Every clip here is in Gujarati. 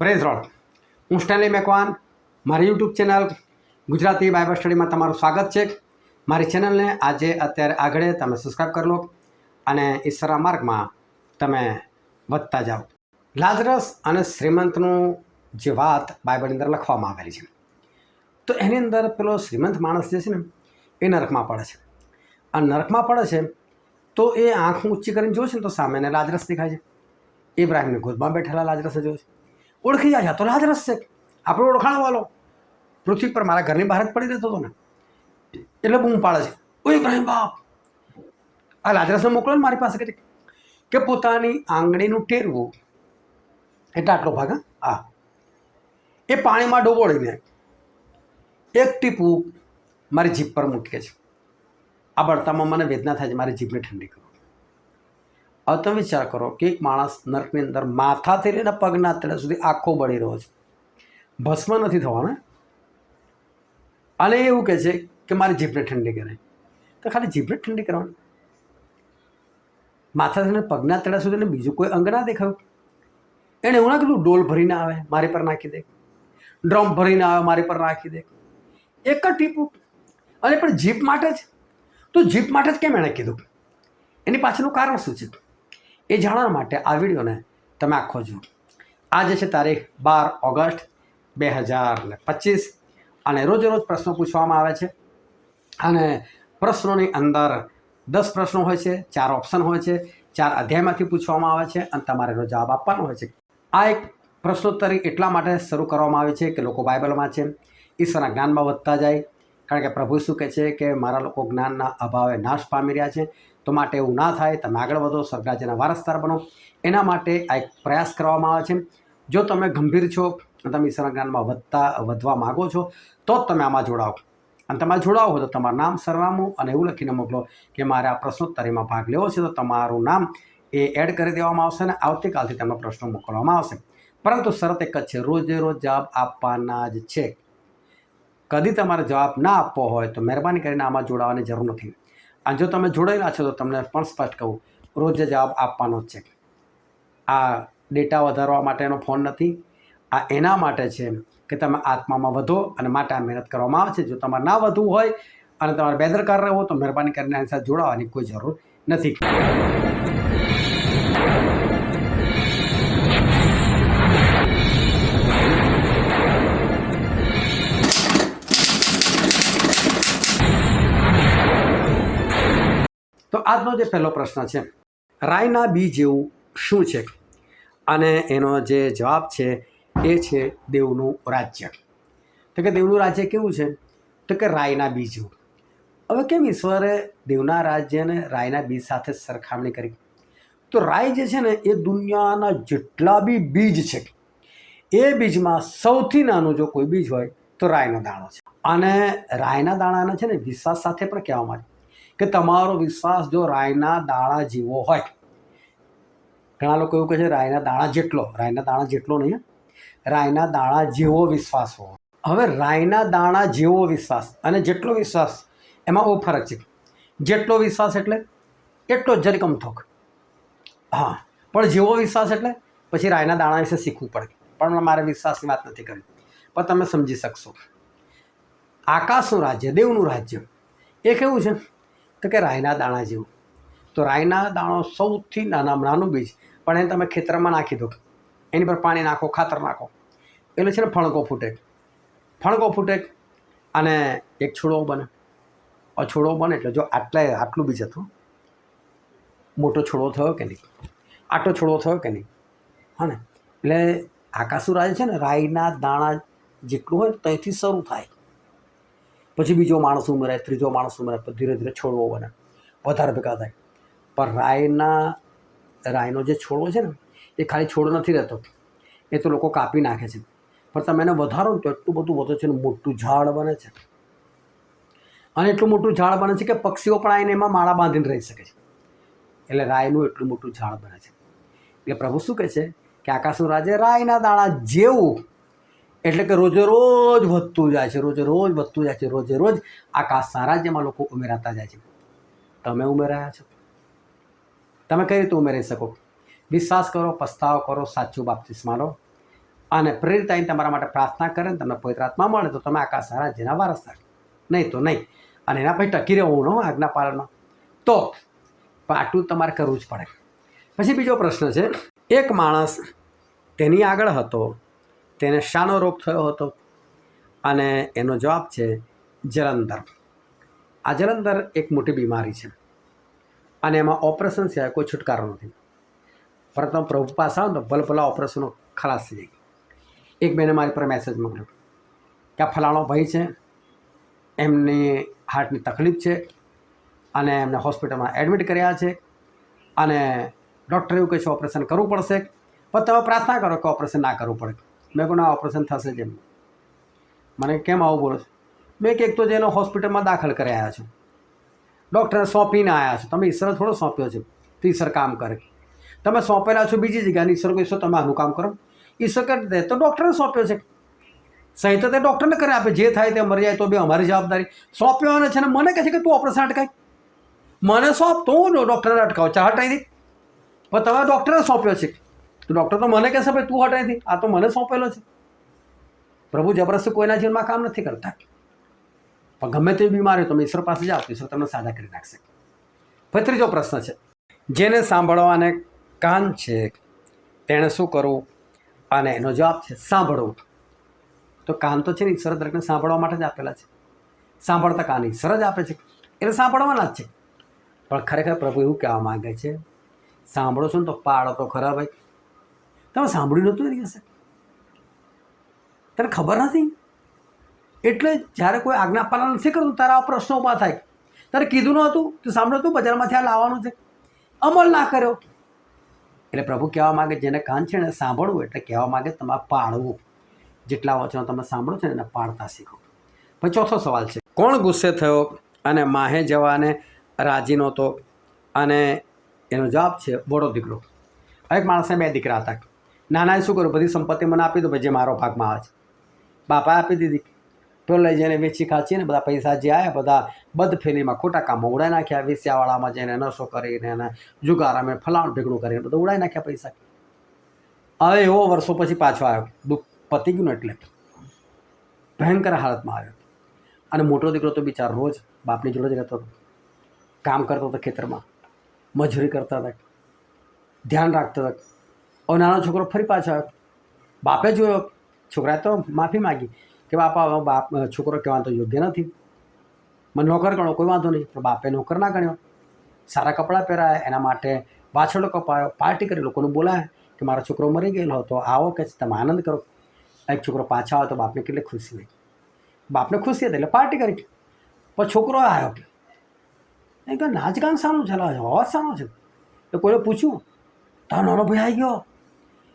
પ્રેઝ રોડ હું સ્ટેનલી મેકવાન, મારી યુટ્યુબ ચેનલ ગુજરાતી બાઇબલ સ્ટડીમાં તમારું સ્વાગત છે. મારી ચેનલને આજે અત્યારે આગળ તમે સબસ્ક્રાઈબ કરી લો અને ઈશ્વરા માર્ગમાં તમે વધતા જાઓ. લાજરસ અને શ્રીમંતનું જે વાત બાઇબલની અંદર લખવામાં આવેલી છે, તો એની અંદર પેલો શ્રીમંત માણસ જે છે ને, એ નરકમાં પડે છે. અને નરકમાં પડે છે, તો એ આંખ ઊંચી કરીને જોશે ને તો સામેને લાજરસ દેખાય છે. ઇબ્રાહિમની ગોદમાં બેઠેલા લાજરસે છે ઓળખી જાય છે. તો લાજરસ છે. આપણો ઓળખાણવાલો પૃથ્વી પર મારા ઘરની બહાર જ પડી રહેતો હતો ને. એટલે બૂમ પાડે છે. ઓ ઇબ્રાહિમ બાપ. આ લાજરસને મોકલો ને મારી પાસે કે કે પોતાની આંગળીનું ટેરવું. એટલે આટલો ભાગ આ એ પાણીમાં ડોબોળીને એક ટીપું મારી જીભ પર મૂકે છે. આ બળતામાં મને વેદના થાય છે. મારી જીભને ઠંડી કરો. હવે તમે વિચાર કરો કે એક માણસ નર્કની અંદર માથાથી લઈને પગના તળે સુધી આખો બળી રહ્યો છે. ભસ્મ નથી થવાનો. અને એવું કહે છે કે મારી જીભને ઠંડી કરે. તો ખાલી જીભને ઠંડી કરવાની. માથાથી પગના તળે સુધી બીજું કોઈ અંગ ના દેખાયું. એણે એવું ના કીધું, ડોલ ભરીને આવે, મારી પર નાખી દે. ડ્રમ ભરીને આવે, મારી પર નાખી દે. એક જ ટીપું. અને પણ જીપ માટે જ. તો જીપ માટે જ કેમ એણે કીધું? એની પાછળનું કારણ શું છે? એ જાણવા માટે આ વિડીયોને તમે આખો જુઓ. આજે છે તારીખ બાર ઓગસ્ટ બે હજાર ને પચીસ અને રોજે રોજ પ્રશ્નો પૂછવામાં આવે છે અને પ્રશ્નોની અંદર દસ પ્રશ્નો હોય છે, ચાર ઓપ્શન હોય છે, ચાર અધ્યાયમાંથી પૂછવામાં આવે છે અને તમારે એનો જવાબ આપવાનો હોય છે. આ એક પ્રશ્નોત્તરી એટલા માટે શરૂ કરવામાં આવી છે કે લોકો બાઇબલમાં છે ઈશ્વરના જ્ઞાનમાં વધતા જાય. કારણ કે પ્રભુ શું કહે છે કે મારા લોકો જ્ઞાનના અભાવે નાશ પામી રહ્યા છે. તો માટે એવું ના થાય, તમે આગળ વધો સ્વર્ગરાજ્યના વારસદાર બનો. એના માટે આ એક પ્રયાસ કરવામાં આવે છે. જો તમે ગંભીર છો અને તમે ઈશ્વરના જ્ઞાનમાં વધતા, વધવા માગો છો, તો જ તમે આમાં જોડાઓ. અને તમારે જોડાવો હોય તો તમારું નામ સરનામું અને એવું લખીને મોકલો કે મારે આ પ્રશ્નોત્તરીમાં ભાગ લેવો છે, તો તમારું નામ એ એડ કરી દેવામાં આવશે અને આવતીકાલથી તમને પ્રશ્નો મોકલવામાં આવશે. પરંતુ શરત એક જ છે, રોજે રોજ જવાબ આપવાના જ છે. કદી તમારે જવાબ ના આપવો હોય તો મહેરબાની કરીને આમાં જોડાવાની જરૂર નથી. અને જો તમે જોડાયેલા છો તો તમને પણ સ્પષ્ટ કહું, રોજ જવાબ આપવાનો જ છે. આ ડેટા વધારવા માટેનો ફોન નથી, આ એના માટે છે કે તમે આત્મામાં વધો અને માટે આ મહેનત કરવામાં આવે છે. જો તમારે ના વધવું હોય અને તમારે બેદરકાર રહેવો તો મહેરબાની કરીને આની સાથે જોડાવાની કોઈ જરૂર નથી. તો આજનો જે પહેલો પ્રશ્ન છે, રાયના બી જેવું શું છે? અને એનો જે જવાબ છે એ છે દેવનું રાજ્ય. તો કે દેવનું રાજ્ય કેવું છે? તો કે રાયના બી જેવું. હવે કેમ ઈશ્વરે દેવના રાજ્યને રાયના બીજ સાથે સરખામણી કરી? તો રાય જે છે ને, એ દુનિયાના જેટલા બી બીજ છે, એ બીજમાં સૌથી નાનું જો કોઈ બીજ હોય, તો રાયનો દાણો છે. અને રાયના દાણાને છે ને વિશ્વાસ સાથે પણ કહેવામાં આવે. કે તમારો વિશ્વાસ જો રાયના દાણા જેવો હોય. ઘણા લોકો એવું કહે છે, રાયના દાણા જેટલો, રાયના દાણા જેટલો નહીં રાયના દાણા જેવો વિશ્વાસ હોવો. હવે રાયના દાણા જેવો વિશ્વાસ અને જેટલો વિશ્વાસ, એમાં બહુ ફરક છે. જેટલો વિશ્વાસ એટલે એટલો જ થોક હા, પણ જેવો વિશ્વાસ એટલે પછી રાયના દાણા વિશે શીખવું પડે. પણ મારે વિશ્વાસની વાત નથી કરવી. પણ તમે સમજી શકશો. આકાશનું રાજ્ય, દેવનું રાજ્ય, એ કેવું છે? તો કે રાયના દાણા જેવું. તો રાયના દાણો સૌથી નાનામાં નાનું બીજ. પણ એને તમે ખેતરમાં નાખી દો. એની પર પાણી નાખો, ખાતર નાખો. એટલે છે ને ફણકો ફૂટે. ફણકો ફૂટે અને એક છોડો બને. આ છોડો બને એટલે જો આટલા આટલું બીજ હતું, મોટો છોડો થયો કે નહીં? આટલો છોડો થયો કે નહીં? હા ને? એટલે આકાશુ રાજ છે ને રાયના દાણા જેટલું હોય ત્યાંથી શરૂ થાય. પછી બીજો માણસ ઉમેરાય, ત્રીજો માણસ ઉમેરાય ધીરે ધીરે છોડવો બને. વધારે ભેગા થાય. પણ રાયના, રાયનો જે છોડવો છે ને, એ ખાલી છોડ નથી રહેતો. એ તો લોકો કાપી નાખે છે. પણ તમે એને વધારો ને તો એટલું બધું વધે છે ને, મોટું ઝાડ બને છે. અને એટલું મોટું ઝાડ બને છે કે પક્ષીઓ પણ આવીને એમાં માળા બાંધીને રહી શકે છે. એટલે રાયનું એટલું મોટું ઝાડ બને છે. એટલે પ્રભુ શું કહે છે? કે આકાશનું રાજે રાયના દાણા જેવું એટલે કે રોજે રોજ વધતું જાય છે, રોજે રોજ વધતું જાય છે, રોજે રોજ આખા સારાજ્યમાં લોકો ઉમેરાતા જાય છે. તમે ઉમેરાયા છો? તમે કઈ રીતે ઉમેરી શકો? વિશ્વાસ કરો, પસ્તાવો કરો, સાચું બાપ્તિસ્મા માનો અને પ્રેરિત આવીને તમારા માટે પ્રાર્થના કરે ને તમને પવિત્ર આત્મા મળે તો તમે આકાશ સારાજ્યના વારસદાર નહીં તો નહીં. અને એના પછી ટકી રહેવું ન આજ્ઞા પાલનમાં તો આટલું તમારે કરવું જ પડે. પછી બીજો પ્રશ્ન છે, એક માણસ તેની આગળ હતો તેને શાનો રોગ થયો હતો? અને એનો જવાબ છે, જલંધર. આ જલંધર એક મોટી બીમારી છે અને એમાં ઓપરેશન સિવાય કોઈ છુટકારો નથી. પરંતુ પ્રભુ પાસે આવો તો ભલભલા ઓપરેશનો ખલાસ થઈ જાય એક બેને મારી પર મેસેજ મોકલ્યો કે આ ફલાણો ભાઈ છે, એમની હાર્ટની તકલીફ છે અને એમને હોસ્પિટલમાં એડમિટ કર્યા છે અને ડૉક્ટર એવું કહે છે ઓપરેશન કરવું પડશે. પણ તમે પ્રાર્થના કરો કે ઓપરેશન ના કરવું પડે. મેં કોને ઓપરેશન થશે જ એમ. મને કેમ આવું બોલો છો? મેં એક તો જેનો હોસ્પિટલમાં દાખલ કરી આવ્યા છો ડૉક્ટરને સોંપીને આવ્યા છો. તમે ઈશ્વર થોડો સોંપ્યો છે. તો ઈશ્વર કામ કરે. તમે સોંપેલા છો બીજી જગ્યાએ. ઈશ્વર ઈશ્વર તમે આનું કામ કરો? ઈશ્વર કરી દે તો ડૉક્ટરને સોંપ્યો છે. સહી તો તે ડૉક્ટરને કરે આપે. જે થાય તે મરી જાય તો બી અમારી જવાબદારી. સોંપ્યો છે ને મને કહે છે કે, તું ઓપરેશન અટકાય. મને સોંપ, તો હું ડૉક્ટરને અટકાવ. ચા હટાવી દે. પણ તમે ડૉક્ટરને સોંપ્યો છે. તો ડૉક્ટર તો મને કહેશે, ભાઈ, તું હટ દે આ તો મને સોંપેલો છે. પ્રભુ જબરદસ્તી કોઈના જીવનમાં કામ નથી કરતા. પણ ગમે તેવી બીમારી તમે ઈશ્વર પાસે જાઓ, તો ઈશ્વર તમને સાજા કરી નાખશે. પછી ત્રીજો પ્રશ્ન છે. જેને સાંભળવાને કાન છે, તેણે શું કરવું? અને એનો જવાબ છે, સાંભળવું. તો કાન તો છે ને ઈશ્વર દરેકને સાંભળવા માટે જ આપેલા છે. સાંભળતા કાન ઈશ્વર જ આપે છે. એટલે સાંભળવાના જ છે. પણ ખરેખર પ્રભુ એવું કહેવા માગે છે, સાંભળો છો ને તો પાડો તો ખરા, ભાઈ. તમે સાંભળ્યું નહોતું એની હશે તને ખબર નથી? એટલે જ્યારે કોઈ આજ્ઞા પાલન નથી કરતું તારા આ પ્રશ્નો ઊભા થાય. તારે કીધું નહોતું? તું સાંભળ્યું હતું બજારમાંથી આ લાવવાનું છે? અમલ ના કર્યો. એટલે પ્રભુ કહેવા માગે, જેને કાન છે ને સાંભળવું, એટલે કહેવા માગે, તમારે પાળવું. જેટલા વચનો તમે સાંભળો છો એને પાળતા શીખો. પછી ચોથો સવાલ છે. કોણ ગુસ્સે થયો અને માહે જવાને રાજી નહોતો? અને એનો જવાબ છે બોડો દીકરો એક માણસને બે દીકરા હતા. નાનાએ શું કર્યું? બધી સંપત્તિ મને આપી દો, ભાઈ, જે મારો ભાગમાં આવે છે. બાપાએ આપી દીધી. પેલો લઈ જઈને વેચી ખાચી ને, બધા પૈસા જે આવ્યા, બધા બધ ફેરીમાં ખોટા કામમાં ઉડાઈ નાખ્યા. વેસ્યાવાળામાં જઈને નશો કરીને એને જુગાર અમે ફલાણ ભેગડું કરીને બધું ઉડાઈ નાખ્યા પૈસા. હવે એવો વર્ષો પછી પાછો આવ્યો. દુઃખ પતી ગયું ને એટલે. ભયંકર હાલતમાં આવ્યો. અને મોટો દીકરો તો બિચાર રોજ બાપની જોડે જ રહેતો હતો. કામ કરતો હતો ખેતરમાં. મજૂરી કરતા હતા. ધ્યાન રાખતા હતો. હવે નાનો છોકરો ફરી પાછો આવ્યો. બાપે જોયો. છોકરાએ તો માફી માગી કે બાપા બાપ, છોકરો કહેવાનો તો યોગ્ય નથી. મને નોકર ગણો, કોઈ વાંધો નહીં. પણ બાપે નોકર ના ગણ્યો. સારા કપડાં પહેરાયા. એના માટે વાછરડો કપાયો. પાર્ટી કરી. લોકોને બોલાય કે મારો છોકરો મરી ગયેલો હતો. આવો કે તમે આનંદ કરો. એક છોકરો પાછા આવે તો બાપને કેટલી ખુશી થઈ. બાપને ખુશી હતી એટલે પાર્ટી કરી. પણ છોકરો આવ્યો એ કે નાચ ગાન સારું છે? અવાજ સારો છે? તો કોઈને પૂછ્યું, તારો નાનો ભાઈ આવી ગયો?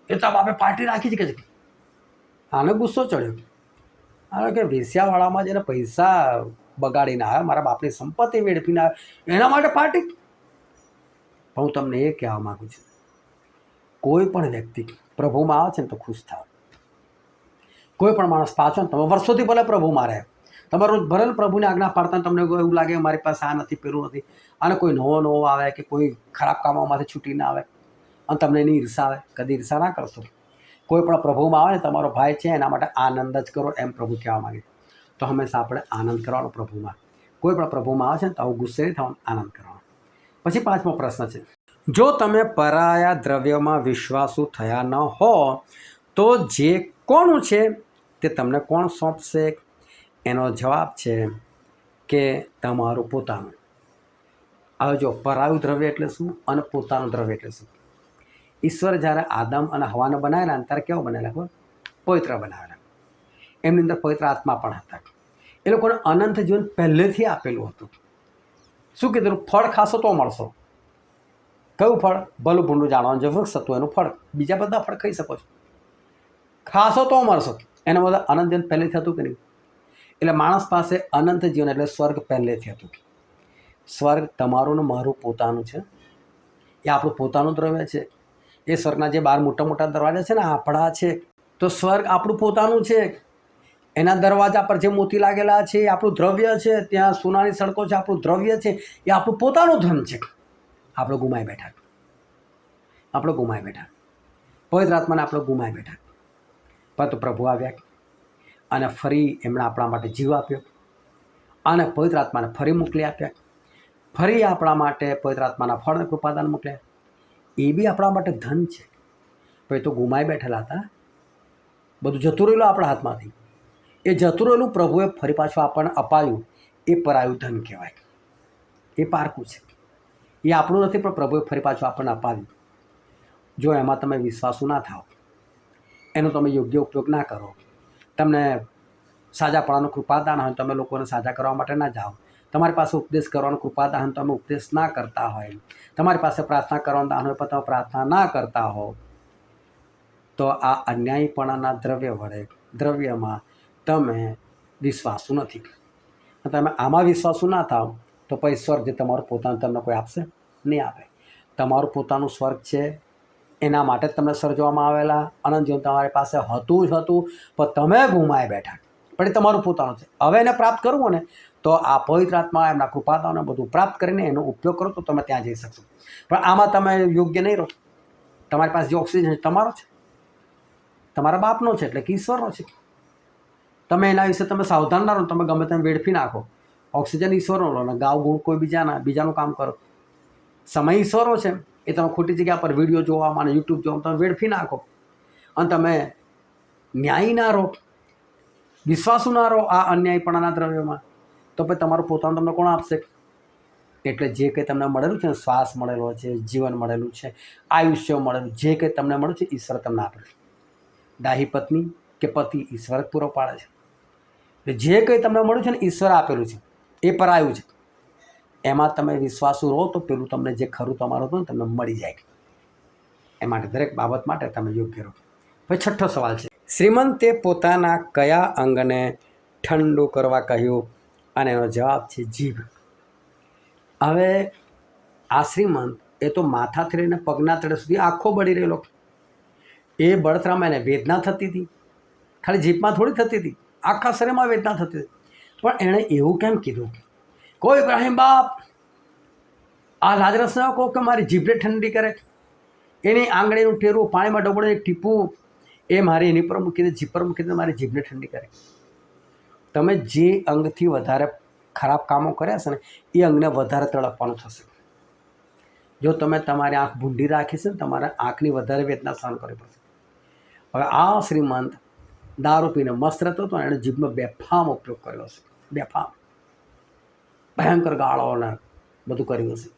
એ તો બાપે પાર્ટી રાખી જ કે આને ગુસ્સો ચડ્યો. આ કે વેસ્યાવાળામાં જેને પૈસા બગાડીને આવ્યા, મારા બાપની સંપત્તિ વેડફીને આવ્યા. એના માટે પાર્ટી? હું તમને એ કહેવા માગું છું. કોઈ પણ વ્યક્તિ પ્રભુમાં આવે છે ને તો ખુશ થાવ. કોઈ પણ માણસ પાછો ને તમે વર્ષોથી ભલે પ્રભુમાં રહે. તમારું ભલે ને પ્રભુને આજ્ઞા પાડતા તમને એવું લાગે મારી પાસે આ નથી, પેલું નથી. અને કોઈ નવો નવો આવે કે કોઈ ખરાબ કામોમાંથી છૂટી ના આવે. અને તમને એની ઈર્ષા આવે, કદી ઈર્ષા ના કરશો. કોઈ પણ પ્રભુમાં આવે ને, તમારો ભાઈ છે, એના માટે આનંદ જ કરો એમ પ્રભુ કહેવા માગે તો હંમેશા આપણે આનંદ કરવાનો પ્રભુમાં. કોઈ પણ પ્રભુમાં આવે છે ને, તો આવું ગુસ્સે નહીં થવાનું, આનંદ કરવાનો. પછી પાંચમો પ્રશ્ન છે. જો તમે પરાયા દ્રવ્યમાં વિશ્વાસુ થયા ન હો, તો જે કોનું છે, તે તમને કોણ સોંપશે? એનો જવાબ છે કે તમારું પોતાનું. હવે જો પરાયું દ્રવ્ય એટલે શું અને પોતાનું દ્રવ્ય એટલે શું? ઈશ્વર જ્યારે આદમ અને હવાને બનાવેલા ને ત્યારે કેવો બનાવેલા ખબર? પવિત્ર બનાવેલા. એમની અંદર પવિત્ર આત્મા પણ હતા. એ લોકોને અનંત જીવન પહેલેથી આપેલું હતું. શું કીધું? ફળ ખાશો તો મળશો. કયું ફળ? ભલું ભૂંડું જાણવાનું જે વૃક્ષ હતું એનું ફળ. બીજા બધા ફળ ખાઈ શકો છો. ખાશો તો મળશો. એના બધા અનંત જીવન પહેલેથી હતું કે નહીં? એટલે માણસ પાસે અનંત જીવન એટલે સ્વર્ગ પહેલેથી હતું. સ્વર્ગ તમારું ને મારું પોતાનું છે. એ આપણું પોતાનું દ્રવ્ય છે. એ સ્વર્ગના જે બાર મોટા મોટા દરવાજા છે ને આપણા છે. તો સ્વર્ગ આપણું પોતાનું છે. એના દરવાજા પર જે મોતી લાગેલા છે, એ આપણું દ્રવ્ય છે. ત્યાં સોનાની સડકો છે, આપણું દ્રવ્ય છે. એ આપણું પોતાનું ધન છે. આપણે ગુમાઈ બેઠા. આપણે ગુમાઈ બેઠા. પવિત્ર આત્માને આપણે ગુમાઈ બેઠા. પરંતુ પ્રભુ આવ્યા અને ફરી એમણે આપણા માટે જીવ આપ્યો અને પવિત્ર આત્માને ફરી મોકલી આપ્યા. ફરી આપણા માટે પવિત્ર આત્માના ફળને કૃપાદાન મોકલ્યા. એ બી આપણા માટે ધન છે. એ તો ગુમાઈ બેઠેલા હતા. બધું જતું રહેલું આપણા હાથમાંથી. એ જતું રહેલું પ્રભુએ ફરી પાછું આપણને અપાયું. એ પરાયું ધન કહેવાય. એ પારકું છે. એ આપણું નથી, પણ પ્રભુએ ફરી પાછું આપણને અપાવ્યું. જો એમાં તમે વિશ્વાસુ ના થાઓ, એનો તમે યોગ્ય ઉપયોગ ના કરો, તમને સાજાપણાનું કૃપાદાન હોય, તમે લોકોને સાજા કરવા માટે ના જાઓ તમારી પાસે ઉપદેશ કરવાનું કૃપાદાન તમે ઉપદેશ ના કરતા હોય. તમારી પાસે પ્રાર્થના કરવાનું દાન હોય, પણ તમે પ્રાર્થના ના કરતા હો. તો આ અન્યાયીપણાના દ્રવ્ય વડે, દ્રવ્યમાં તમે વિશ્વાસુ નથી. તમે આમાં વિશ્વાસુ ના થાવ, તો પછી સ્વર્ગ જે તમારું પોતાનું તમને કોઈ આપશે? નહીં આપે. તમારું પોતાનું સ્વર્ગ છે, એના માટે જ તમને સર્જવામાં આવેલા. અનંત જીવન તમારી પાસે હતું જ હતું, પણ તમે ગુમાય બેઠા. પણ એ તમારું પોતાનું છે. હવે એને પ્રાપ્ત કરવું ને, તો આ પવિત્ર આત્મા, એમના કૃપાદાને બધું પ્રાપ્ત કરીને એનો ઉપયોગ કરો તો તમે ત્યાં જઈ શકશો. પણ આમાં તમે યોગ્ય નહીં રહો. તમારી પાસે જે ઓક્સિજન છે, તમારો છે. તમારા બાપનો છે, એટલે કે ઈશ્વરનો છે. તમે એના વિશે તમે સાવધાન ના રહો, તમે ગમે તેમ વેડફી નાખો. ઓક્સિજન ઈશ્વરનો લો, અને ગાવ ગુણ કોઈ બીજાના, બીજાનું કામ કરો. સમય ઈશ્વરો છે, એ તમે ખોટી જગ્યા પર વીડિયો જોવામાં અને યુટ્યુબ જોવામાં તમે વેડફી નાખો. અને તમે ન્યાય ના રહો. વિશ્વાસુ રહો આ અન્યાયપણાના દ્રવ્યોમાં? તો પછી તમારું પોતાનું તમને કોણ આપશે? એટલે જે કંઈ તમને મળેલું છે શ્વાસ મળેલો છે, જીવન મળેલું છે, આયુષ્ય મળેલું, જે કંઈ તમને મળ્યું છે, ઈશ્વર તમને આપે છે. દાહી પત્ની કે પતિ ઈશ્વર પૂરો પાડે છે. એટલે જે કંઈ તમને મળ્યું છે ને, ઈશ્વર આપેલું છે, એ પર આવ્યું છે. એમાં તમે વિશ્વાસુ રહો તો પેલું તમને જે ખરું તમારું હતું ને, તમને મળી જાય. એ માટે દરેક બાબત માટે તમે યોગ્ય રહો. પછી છઠ્ઠો સવાલ છે. શ્રીમંતે પોતાના કયા અંગને ઠંડુ કરવા કહ્યું? અને એનો જવાબ છે જીભ. હવે આ શ્રીમંત એ તો માથાથી લઈને પગના તળે સુધી આખો બળી રહેલો. એ બળતરામાં એને વેદના થતી હતી. ખાલી જીભમાં થોડી થતી હતી. આખા શરીરમાં વેદના થતી હતી. પણ એણે એવું કેમ કીધું કોઈ ઇબ્રાહિમ બાપ, આ લાદરસ ન કહો કે મારી જીભને ઠંડી કરે? એની આંગળીનું ઠેરવું પાણીમાં ડબોળે ટીપું એ મારી એની પર મૂકી દે જીભ પર મૂકી દે મારી જીભને ઠંડી કરે. તમે જે અંગથી વધારે ખરાબ કામો કર્યા છે ને, એ અંગને વધારે તળપવાનું થશે. જો તમે તમારી આંખ ભૂંડી રાખી છે ને, તમારે આંખની વધારે વેદના સહન કરવી પડશે. હવે આ શ્રીમંત દારૂ પીને મસ્ત રહેતો હતો એણે જીભમાં બેફામ ઉપયોગ કર્યો હશે. બેફામ ભયંકર ગાળાઓને બધું કર્યું હશે.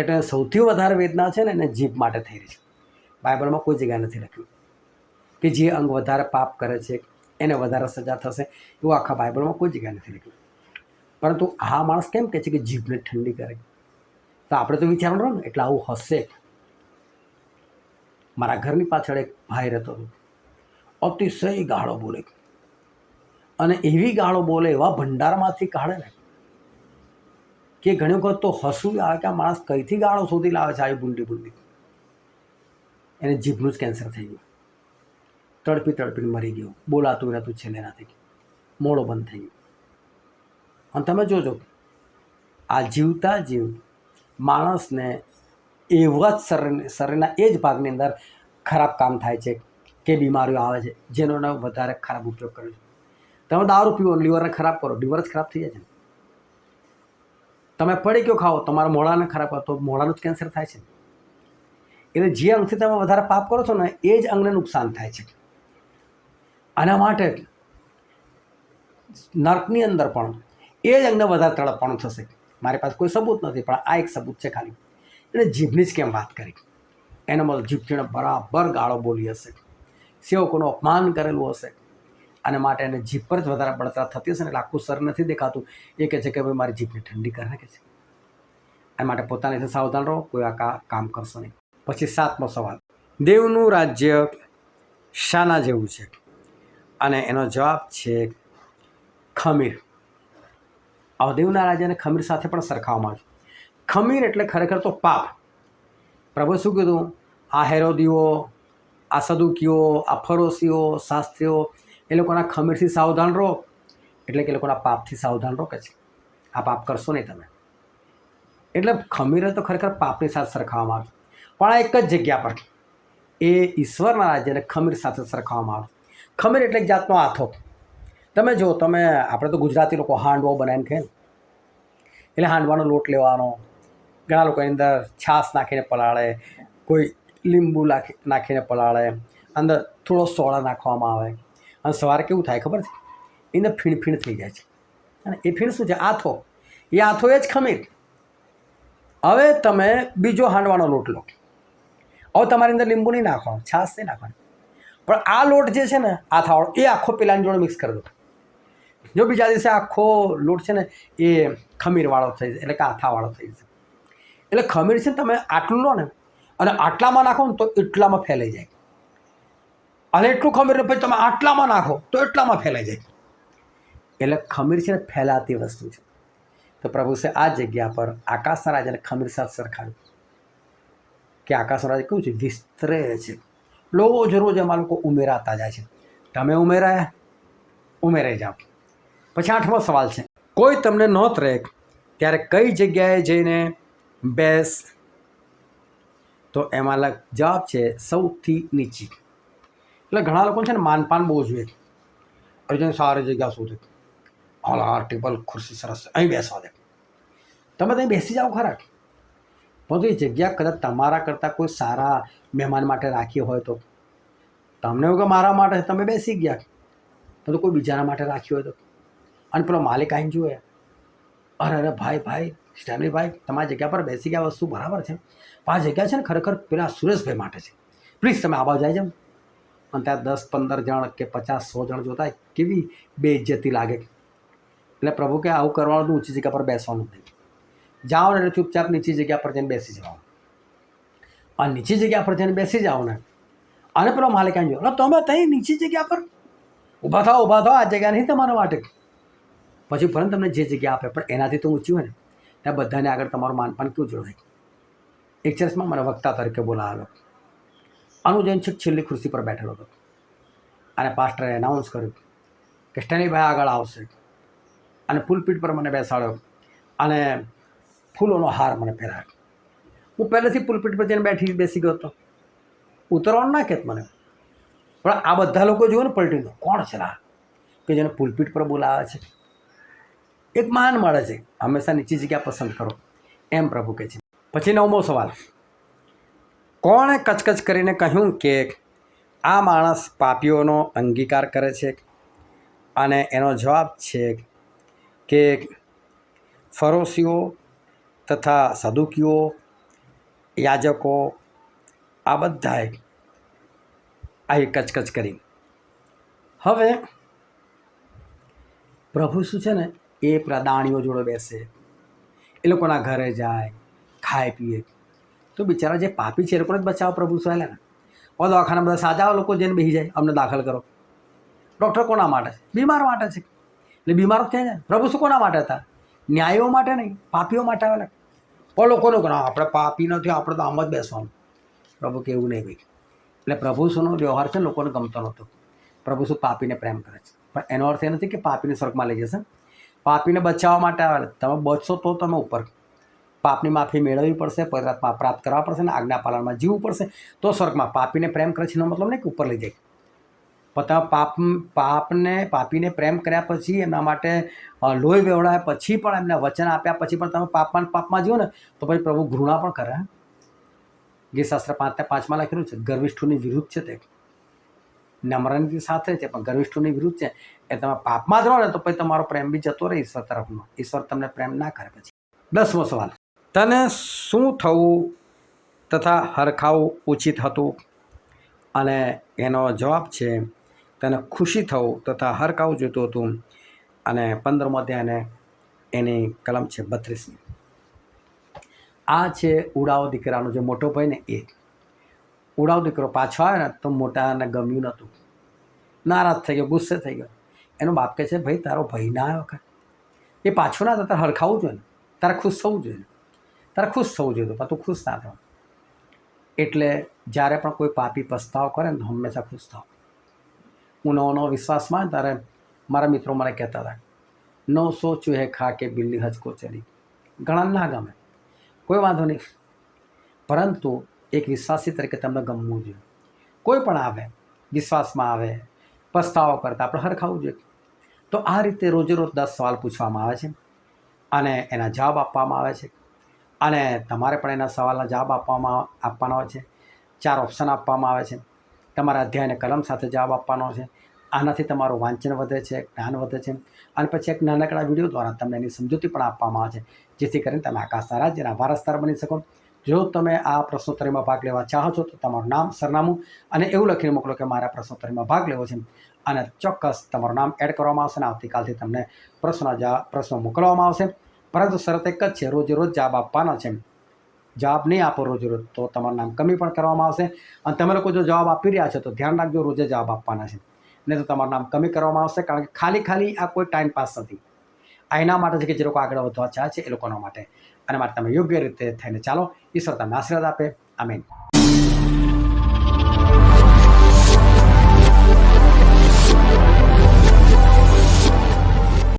એટલે સૌથી વધારે વેદના છે ને, એને જીભ માટે થઈ રહી છે. બાઇબલમાં કોઈ જગ્યાએ નથી લખ્યું. કે જે અંગ વધારે પાપ કરે છે, એને વધારે સજા થશે, એવું આખા બાઇબલમાં કોઈ જગ્યાએ નથી લખ્યું. પરંતુ આ માણસ કેમ કહે છે કે જીભને ઠંડી કરે? તો આપણે તો વિચારવાનું ને, એટલે આવું હશે મારા ઘરની પાછળ એક ભાઈ રહેતો હતો. અતિશય ગાળો બોલે. અને એવી ગાળો બોલે, એવા ભંડારમાંથી કાઢે ને, કે ઘણી વખત તો હસવું આવે કે આ માણસ કઈથી ગાળો શોધી લાવે છે, આવી બુંડી બુંડી એને જીભનું જ કેન્સર થઈ ગયું. તડપી તડપીને મરી ગયો. બોલાતું રહેતું છેલ્લે એનાથી મોડો બંધ થઈ ગયો. અને તમે જોજો, આ જીવતા જીવ માણસને એવા જ શરીર, શરીરના એ જ ભાગની અંદર ખરાબ કામ થાય છે કે બીમારીઓ આવે છે, જેનો વધારે ખરાબ ઉપયોગ કર્યો છે. તમે દારૂ પીવો લીવરને ખરાબ કરો, લીવર જ ખરાબ થઈ જાય છે તમે પડી ગયો ખાઓ, તમારા મોઢાને ખરાબ કરો, તો મોઢાનું જ કેન્સર થાય છે એટલે જે અંગથી તમે વધારે પાપ કરો છો ને, એ જ અંગને નુકસાન થાય છે. આના માટે નર્કની અંદર પણ એ જ અંગને વધારે તડપવાનું થશે. મારી પાસે કોઈ સબૂત નથી, પણ આ એક સબૂત છે ખાલી. એને જીભની જ કેમ વાત કરી? એનો મતલબ જીભથી બરાબર ગાળો બોલી હશે. સેવકોનું અપમાન કરેલું હશે. અને માટે એને જીભ પર જ વધારે બળતરા થતી હશે ને એટલે આખું સર નથી દેખાતું. એ કહે છે કે ભાઈ, મારી જીભને ઠંડી કરી નાખે છે. એ માટે પોતાની સાવધાન રહો, કોઈ આ કામ કરશો નહીં. પછી સાતમો સવાલ. દેવનું રાજ્ય શાના જેવું છે. અને એનો જવાબ છે ખમીર. આ દેવના રાજ્યને ખમીર સાથે પણ સરખાવવામાં આવે છે ખમીર એટલે ખરેખર તો પાપ. પ્રભુ શું કીધું? આ હેરોદીઓ, આ સદુકીઓ, આ ફરોશીઓ, શાસ્ત્રીઓ, એ લોકોના ખમીરથી સાવધાન રહો. એટલે કે એ લોકોના પાપથી સાવધાન રહો કે છે. આ પાપ કરશો નહીં તમે. એટલે ખમીર તો ખરેખર પાપની સાથે સરખાવવામાં આવ્યું. પણ આ એક જ જગ્યા પર એ ઈશ્વરના રાજ્યને ખમીર સાથે સરખાવવામાં આવે ખમીર એટલે એક જાતનો આથો. તમે જો, તમે, આપણે તો ગુજરાતી લોકો હાંડવો બનાવીને ખાય એટલે હાંડવાનો લોટ લેવાનો, ઘણા લોકો અંદર છાશ નાખીને પલાળે, કોઈ લીંબુ નાખી નાખીને પલાળે, અંદર થોડો સોડા નાખવામાં આવે. અને સવારે કેવું થાય ખબર છે? એની ફીણ ફીણ થઈ જાય છે. અને એ ફીણ શું છે? આથો. એ આથો એ જ ખમીર. હવે તમે બીજો હાંડવાનો લોટ લો. હવે તમારી અંદર લીંબુ નહીં નાખવાનું, છાશ નહીં નાખવાની. પણ આ લોટ જે છે ને આથાવાળો એ આખો પેલાની જોડે મિક્સ કરી દો. જો બીજા દિવસે આખો લોટ છે ને, એ ખમીરવાળો થઈ જાય, એટલે કે આથાવાળો થઈ જાય. એટલે ખમીર છે ને, તમે આટલું લો ને, અને આટલામાં નાખો ને, તો એટલામાં ફેલાઈ જાય. અને એટલું ખમીર પછી તમે આટલામાં નાખો, તો એટલામાં ફેલાઈ જાય. એટલે ખમીર છે ને, ફેલાતી વસ્તુ છે. તો પ્રભુ છે, આ જગ્યા પર આકાશના રાજાને ખમીર સાથે સરખાવ્યું. કે આકાશના રાજા કેવું છે, વિસ્તરે છે. રોજ રોજ એમાં લોકો ઉમેરાતા જાય છે. તમે ઉમેરાયા ઉમેરાઈ જાઓ. પછી આઠમો સવાલ છે. કોઈ તમને નોત રહે ત્યારે કઈ જગ્યાએ જઈને બેસ? તો એમાં જવાબ છે સૌથી નીચી. એટલે ઘણા લોકો છે ને માનપાન બહુ જોઈએ અર્જુન સારી જગ્યા શોધે. હાલ આ ટેબલ ખુરશી સરસ, અહીં બેસવા દે. તમે ત્યાં બેસી જાઓ ખરા. પરંતુ એ જગ્યા કદાચ તમારા કરતાં કોઈ સારા મહેમાન માટે રાખી હોય તો. તમને એવું કે મારા માટે તમે બેસી ગયા. પરંતુ કોઈ બીજાના માટે રાખી હોય તો. અને પેલો માલિક આવીને જુએ. અરે અરે, ભાઈ ભાઈ, સ્ટેનલી ભાઈ, તમારી જગ્યા પર બેસી ગયા વસ્તુ બરાબર છે. પાંચ જગ્યા છે ને ખરેખર પેલા સુરેશભાઈ માટે છે. પ્લીઝ તમે આવવા જાય જેમ અને ત્યાં દસ, પંદર જણ કે પચાસ, સો જણ જોતા કેવી કેવી બેઇજ્જતી લાગે. એટલે પ્રભુ કે આવું કરવાનું, ઊંચી જગ્યા પર બેસવાનું નહીં. જાઓ ને ચૂપચાપ નીચી જગ્યા પર જઈને બેસી જવાનું અને નીચી જગ્યા પર જઈને બેસી જાઓ ને, અને પેલો આમ ગયો તમે ત્યાં નીચી જગ્યા પર ઊભા થાઓ ઊભા થાઓ, આ જગ્યા નહીં તમારા માટે. પછી ભલે તમને જે જગ્યા આપે, પણ એનાથી તો ઊંચી હોય ને, ત્યાં બધાને આગળ તમારું માનપાન કેવું જોડાય એક ચર્ચમાં મને વક્તા તરીકે બોલાવેલો અનુજૈન છેક છેલ્લી ખુરશી પર બેઠેલો હતો. અને પાસ્ટરે એનાઉન્સ કર્યું કે, સ્ટેનીભાઈ આગળ આવશે. અને પુલપીટ પર મને બેસાડ્યો. અને ફૂલોનો હાર મને પહેરાવ્યો હું પહેલેથી પુલપીટ પર જઈને બેઠી બેસી ગયો હતો. ઉતરવાનું ના કહેત મને. પણ આ બધા લોકો જુઓ ને પલટીનો, કોણ છે આ કે જેને પુલપીટ પર બોલાવે છે. એક માન મળે છે, હંમેશા નીચી જગ્યા પસંદ કરો. એમ પ્રભુ કહે છે. પછી નવમો સવાલ. કોણે કચકચ કરીને કહ્યું કે આ માણસ પાપીઓનો અંગીકાર કરે છે? અને એનો જવાબ છે કે ફરોશીઓ તથા સદુકીઓ યાજકો, આ બધાએ આવી કચકચ કરી. હવે પ્રભુ શું છે ને, એ પ્રદાણીઓ જોડે બેસે. એ લોકોના ઘરે જાય, ખાય પીએ. તો બિચારા જે પાપી છે, એ લોકોને જ બચાવો પ્રભુ શું ને? ઓ દવાખાના બધા સાજા લોકો જઈને બેસી જાય, અમને દાખલ કરો. ડૉક્ટર કોના માટે છે? બીમાર માટે છે. એટલે બીમારો ક્યાં જાય? પ્રભુ શું કોના માટે હતા? ન્યાયીઓ માટે નહીં, પાપીઓ માટે આવેલા પણ લોકોને કે આપણે પાપી નથી, આપણે તો આમ જ બેસવાનું. પ્રભુ કે એવું નહીં ભાઈ. એટલે પ્રભુ શુંનો વ્યવહાર છે લોકોને ગમતો નહોતો. પ્રભુ શું પાપીને પ્રેમ કરે છે? પણ એનો અર્થ એ નથી કે પાપીને સ્વર્ગમાં લઈ જશે. પાપીને બચાવવા માટે આવે તમે બચશો તો તમે ઉપર. પાપની માફી મેળવવી પડશે પવિત્રાત્મા પ્રાપ્ત કરવા પડશે ને આજ્ઞા પાલનમાં જીવવું પડશે. તો સ્વર્ગમાં પાપીને પ્રેમ કરે છે, એનો મતલબ નહીં કે ઉપર લઈ જાય. પણ પાપ, પાપને, પાપીને પ્રેમ કર્યા પછી એમના માટે લોહી વેવડાવ્યા પછી પણ એમને વચન આપ્યા પછી પણ તમે પાપમાં પાપમાં જીવો ને, તો પછી પ્રભુ ઘૃણા પણ કરે. હા. ગીતશાસ્ત્ર પાંચ પાંચમાં લખેલું છે, ગર્વિષ્ઠુની વિરુદ્ધ છે તે. નમ્રની સાથે છે, પણ ગર્વિષ્ઠુની વિરુદ્ધ છે. એ તમે પાપમાં જ રહો ને, તો પછી તમારો પ્રેમ બી જતો રહે ઈશ્વર તરફનો. ઈશ્વર તમને પ્રેમ ના કરે પછી. દસમો સવાલ. તને શું થવું તથા હરખાવું ઉચિત હતું? અને એનો જવાબ છે તને ખુશી થવું તથા હરકાવું જોઈતું હતું. અને પંદરમો અધ્યાયને એની કલમ છે બત્રીસમી આ છે ઉડાવ દીકરાનો જે મોટો ભાઈ ને એ. ઉડાવ દીકરો પાછો આવ્યો ને તો મોટાને ગમ્યું નહોતું. નારાજ થઈ ગયો, ગુસ્સે થઈ ગયો. એનો બાપ કહે છે, ભાઈ, તારો ભાઈ ના આવ્યો કે એ પાછો ના તારે હરખાવું જોઈએ ને? તારે ખુશ થવું જોઈએ તારે ખુશ થવું જોઈએ પણ તું ખુશ ના થયો એટલે જ્યારે પણ કોઈ પાપી પસ્તાવ કરે ને તો હંમેશા ખુશ થાવ. હું નવો નવો વિશ્વાસમાં ત્યારે મારા મિત્રો મને કહેતા હતા નો સોચ્યું હે ખા કે બિલ્લી હચકો ચડી ઘણા ના ગમે કોઈ વાંધો નહીં પરંતુ એક વિશ્વાસી તરીકે તમને ગમવું જોઈએ કોઈ પણ આવે વિશ્વાસમાં આવે પસ્તાવો કરતાં આપણે હરખાવું જોઈએ તો આ રીતે રોજે રોજ દસ સવાલ પૂછવામાં આવે છે અને એના જવાબ આપવામાં આવે છે અને તમારે પણ એના સવાલના જવાબ આપવામાં આપવાનો હોય છે ચાર ઓપ્શન આપવામાં આવે છે તમારા અધ્યાયને કલમ સાથે જવાબ આપવાનો છે. આનાથી તમારું વાંચન વધે છે, જ્ઞાન વધે છે અને પછી એક નાનકડા વીડિયો દ્વારા તમને એની સમજૂતી પણ આપવામાં આવે છે. જેથી કરીને તમે આકાશના રાજ્યના વારસદાર બની શકો. જો તમે આ પ્રશ્નોત્તરીમાં ભાગ લેવા ચાહો છો, તો તમારું નામ, સરનામું અને એવું લખીને મોકલો કે મારા પ્રશ્નોત્તરીમાં ભાગ લેવો છે. અને ચોક્કસ તમારું નામ એડ કરવામાં આવશે અને આવતીકાલથી તમને પ્રશ્નો પ્રશ્નો મોકલવામાં આવશે. પરંતુ શરત એક જ છે, રોજે રોજ જવાબ આપવાના છે. જવાબ નહીં આપો રોજ રોજ, તો તમારું નામ કમી પણ કરવામાં આવશે. અને તમે લોકો જો જવાબ આપી રહ્યા છો, તો ધ્યાન રાખજો, રોજે જવાબ આપવાના છે. નહીં તો તમારું નામ કમી કરવામાં આવશે, કારણ કે ખાલી ખાલી આ કોઈ ટાઈમ પાસ નથી. આ એના માટે છે કે જે લોકો આગળ વધવા ચાહે છે, એ લોકોના માટે. અને માટે તમે યોગ્ય રીતે થઈને ચાલો. ઈશ્વર તમને આશીર્વાદ આપે. આમીન.